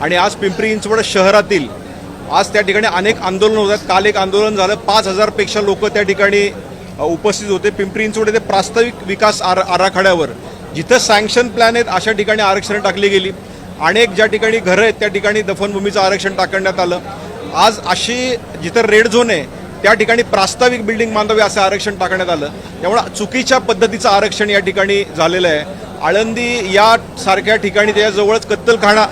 आणि आज पिंपरी चिंचवड शहरातील आज त्या ठिकाणी अनेक आंदोलन होत आहेत काल एक आंदोलन झालं. पाच हजारपेक्षा लोक त्या ठिकाणी उपस्थित होते. पिंपरी चिंचवड येथे प्रास्ताविक विकास आर आराखड्यावर. जिथं सँक्शन प्लॅन आहेत अशा ठिकाणी आरक्षण टाकली गेली. अनेक ज्या ठिकाणी घरं आहेत त्या ठिकाणी दफनभूमीचं आरक्षण टाकण्यात आलं. आज अशी जिथं रेड झोन आहे त्या ठिकाणी प्रास्ताविक बिल्डिंग बांधावी असं आरक्षण टाकण्यात आलं. त्यामुळं चुकीच्या पद्धतीचं आरक्षण या ठिकाणी झालेलं आहे. आळंदी या सारख्या ठिकाणी त्याच्याजवळच कत्तलखाना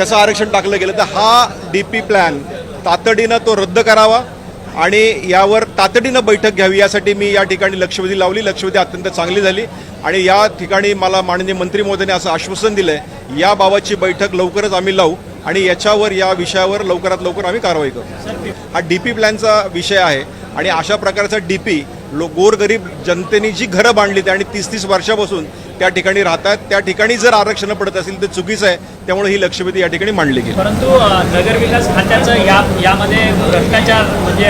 त्याचं आरक्षण टाकलं गेलं तर हा डी पी प्लॅन तातडीनं तो रद्द करावा आणि यावर तातडीनं बैठक घ्यावी. यासाठी मी या ठिकाणी लक्षवेधी लावली. लक्षवेधी अत्यंत चांगली झाली. आणि या ठिकाणी मला माननीय मंत्री महोदयाने असं आश्वासन दिलं आहे याबाबतची बैठक लवकरच आम्ही लावू आणि याच्यावर या विषयावर लवकरात लवकर आम्ही कारवाई करू. हा डी पी प्लॅनचा विषय आहे आणि अशा प्रकारचा डी पी लो गोरगरीब जनतेने जी घरं बांधली आणि तीस तीस वर्षापासून त्या ठिकाणी राहतात त्या ठिकाणी जर आरक्षण पडत असेल तर चुकीचं आहे. त्यामुळे ही लक्षवेधी या ठिकाणी मांडली गेली. परंतु नगरविकास खात्याचं या यामध्ये भ्रष्टाचार म्हणजे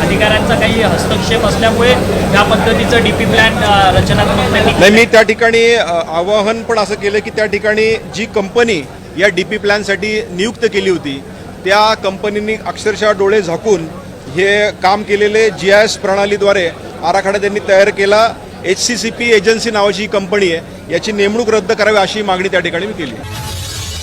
अधिकाऱ्यांचा काही हस्तक्षेप असल्यामुळे या पद्धतीचं डीपी प्लॅन अ, रचनात्मक त्यांनी नाही मी त्या ठिकाणी आवाहन पण असं केलं की त्या ठिकाणी जी कंपनी या डी पी प्लॅनसाठी नियुक्त केली होती त्या कंपनीने अक्षरशः डोळे झाकून हे काम केलेले जी आय एस प्रणालीद्वारे आराखडा त्यांनी तयार केला. H C C P agency नावाची ही कंपनी आहे. याची नेमणूक रद्द करावी अशी मागणी त्या ठिकाणी मी केली.